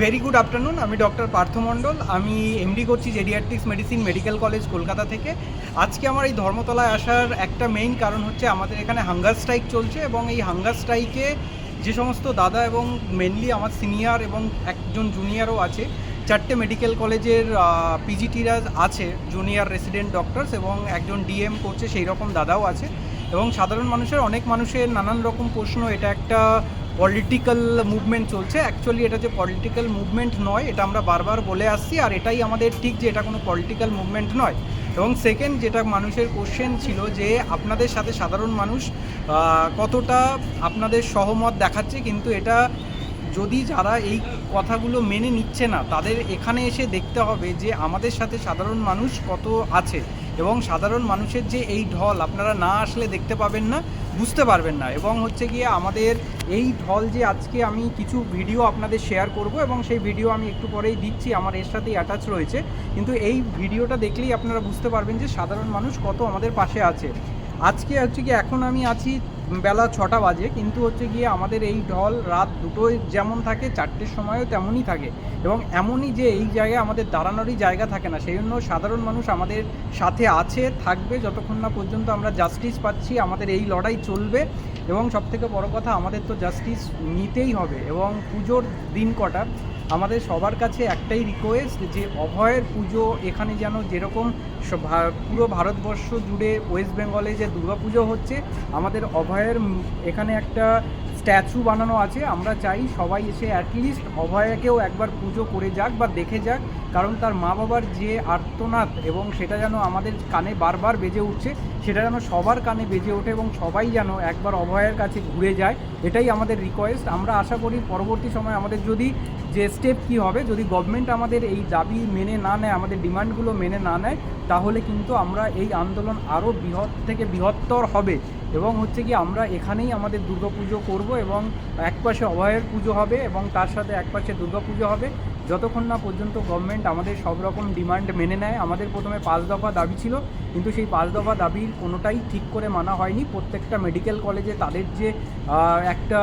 Very good afternoon আমি doctor Partha Mondal. আমি MD করছি geriatrics medicine medical college Kolkata থেকে। আজকে আমার এই ধর্মতলায় আসার একটা মেইন কারণ হচ্ছে আমাদের এখানে হাঙ্গার স্ট্রাইক চলছে এবং এই হাঙ্গার স্ট্রাইকে যে সমস্ত দাদা এবং মেনলি আমার সিনিয়র এবং একজন জুনিয়রও আছে, চারটে মেডিকেল কলেজের পিজিটিরা আছে জুনিয়র রেসিডেন্ট ডক্টরস এবং একজন ডিএম করছে সেই রকম দাদাও আছে। এবং সাধারণ মানুষের, অনেক মানুষের নানান রকম প্রশ্ন। এটা একটা পলিটিক্যাল মুভমেন্ট চলছে। অ্যাকচুয়ালি এটা যে পলিটিক্যাল মুভমেন্ট নয়, এটা আমরা বারবার বলে আসছি, আর এটাই আমাদের ঠিক যে এটা কোনো পলিটিক্যাল মুভমেন্ট নয়। এবং সেকেন্ড যেটা মানুষের কোশ্চেন ছিল যে আপনাদের সাথে সাধারণ মানুষ কতটা আপনাদের সহমত দেখাচ্ছে, কিন্তু এটা যদি যারা এই কথাগুলো মেনে নিচ্ছে না, তাদের এখানে এসে দেখতে হবে যে আমাদের সাথে সাধারণ মানুষ কত আছে। এবং সাধারণ মানুষের যে এই ঢল, আপনারা না আসলে দেখতে পাবেন না। বুঝতে পারবেন না। এবং হচ্ছে গিয়ে আমাদের এই ঢল যে আজকে আমি কিছু ভিডিও আপনাদের শেয়ার করব এবং সেই ভিডিও আমি একটু পরেই দিচ্ছি, আমার এর সাথেই অ্যাটাচ রয়েছে। কিন্তু এই ভিডিওটা দেখলেই আপনারা বুঝতে পারবেন যে সাধারণ মানুষ কত আমাদের পাশে আছে। আজকে হচ্ছে কি এখন আমি আছি বেলা ছটা বাজে, কিন্তু হচ্ছে গিয়ে আমাদের এই ঢল রাত দুটোয় যেমন থাকে, চারটের সময়ও তেমনই থাকে। এবং এমনই যে এই জায়গায় আমাদের দাঁড়ানোরই জায়গা থাকে না, সেই জন্য সাধারণ মানুষ আমাদের সাথে আছে, থাকবে, যতক্ষণ না পর্যন্ত আমরা জাস্টিস পাচ্ছি, আমাদের এই লড়াই চলবে। এবং সবথেকে বড় কথা, আমাদের তো জাস্টিস নিতেই হবে। এবং পুজোর দিন কটা আমাদের সবার কাছে একটাই রিকোয়েস্ট যে অভয়ের পুজো এখানে যেন যেরকম পুরো ভারতবর্ষ জুড়ে ওয়েস্ট বেঙ্গলে যে দুর্গাপুজো হচ্ছে, আমাদের অভয়ের এখানে একটা স্ট্যাচু বানানো আছে। আমরা চাই সবাই এসে অ্যাটলিস্ট অভয়াকেও একবার পুজো করে যাক বা দেখে যাক। কারণ তার মা বাবার যে আর্তনাদ এবং সেটা যেন আমাদের কানে বারবার বেজে উঠছে, সেটা যেন সবার কানে বেজে ওঠে এবং সবাই যেন একবার অভয়ের কাছে ঘুরে যায়, এটাই আমাদের রিকোয়েস্ট আমরা আশা করি পরবর্তী সময় আমাদের যদি যে স্টেপ কি হবে, যদি গভর্নমেন্ট আমাদের এই দাবি মেনে না নেয়, আমাদের ডিমান্ডগুলো মেনে না নেয়, তাহলে কিন্তু আমরা এই আন্দোলন আরও বৃহৎ থেকে বৃহত্তর হবে। এবং হচ্ছে কি, আমরা এখানেই আমাদের দুর্গাপুজো করব এবং একপাশে অভয়ের পুজো হবে এবং তার সাথে একপাশে দুর্গাপুজো হবে। যতক্ষণ না পর্যন্ত গভর্নমেন্ট আমাদের সব রকম ডিমান্ড মেনে নেয়, আমাদের প্রথমে পাঁচ দফা দাবি ছিল কিন্তু সেই পাঁচ দফা দাবির কোনোটাই ঠিক করে মানা হয়নি। প্রত্যেকটা মেডিকেল কলেজে তাদের যে একটা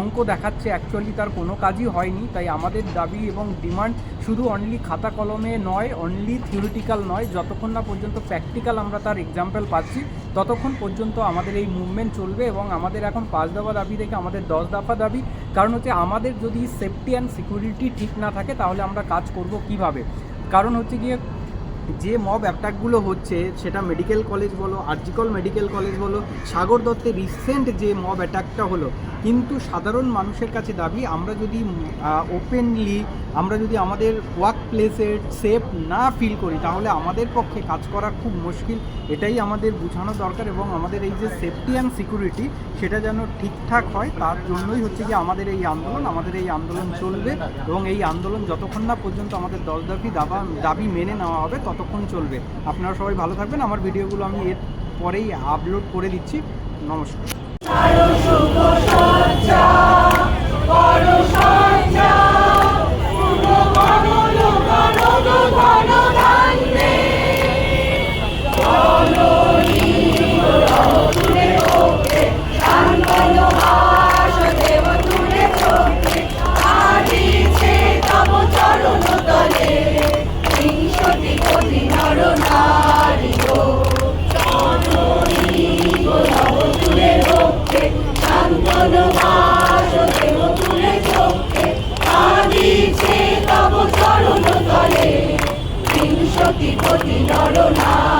অঙ্ক দেখাচ্ছে অ্যাকচুয়ালি তার কোনো কাজই হয়নি। তাই আমাদের দাবি এবং ডিমান্ড শুধু অনলি খাতা কলমে নয় অনলি থিওরিটিক্যাল নয়। যতক্ষণ না পর্যন্ত প্র্যাকটিক্যাল আমরা তার এক্সাম্পল পাচ্ছি, ততক্ষণ পর্যন্ত আমাদের এই মুভমেন্ট চলবে এবং আমাদের এখন পাঁচ দফা দাবি থেকে আমাদের দশ দফা দাবি। কারণ হচ্ছে আমাদের যদি সেফটি অ্যান্ড সিকিউরিটি ঠিক না থাকে, তাহলে আমরা কাজ করব কীভাবে? কারণ হচ্ছে গিয়ে যে মব অ্যাটাকগুলো হচ্ছে, সেটা মেডিকেল কলেজ বলো আর্জিকল মেডিকেল কলেজ বলো, সাগর দত্তের রিসেন্ট যে মব অ্যাটাকটা হলো, কিন্তু সাধারণ মানুষের কাছে দাবি, আমরা যদি ওপেনলি আমরা যদি আমাদের ওয়ার্ক প্লেসে সেফ না ফিল করি, তাহলে আমাদের পক্ষে কাজ করা খুব মুশকিল। এটাই আমাদের বোঝানো দরকার এবং আমাদের এই যে সেফটি অ্যান্ড সিকিউরিটি সেটা যেন ঠিকঠাক হয়, তার জন্যই হচ্ছে কি আমাদের এই আন্দোলন, আমাদের এই আন্দোলন চলবে এবং এই আন্দোলন যতক্ষণ না পর্যন্ত আমাদের দশ দাবি, দাবা দাবি মেনে নেওয়া হবে ততক্ষণ চলবে। আপনারা সবাই ভালো থাকবেন। আমার ভিডিওগুলো আমি এর পরেই আপলোড করে দিচ্ছি। নমস্কার। গো নরনী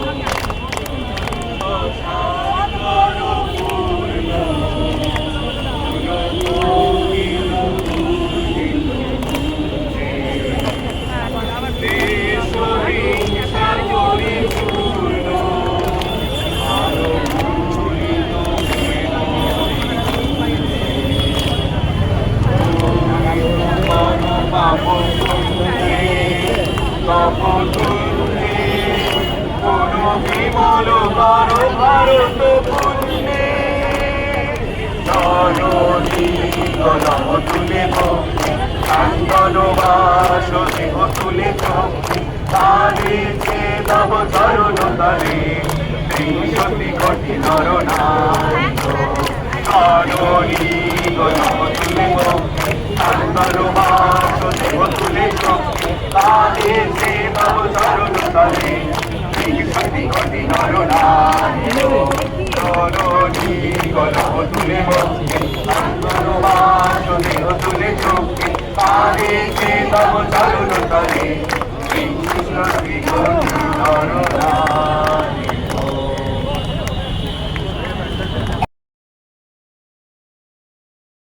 কলম তুলে কান্দন বাস দেহ তুলে তারে যে তব চরণ তলে ত্রিশতি কোটি নর জননী কলম তুলে কান্দন বাস দেহ তুলে তারে যে তব চরণ তলে ত্রিশতি কোটি নর জননী কলম তুলে কান্দন বাস দেহ তুলে তারে যে তব চরণ তলে কৃষ্ণ নর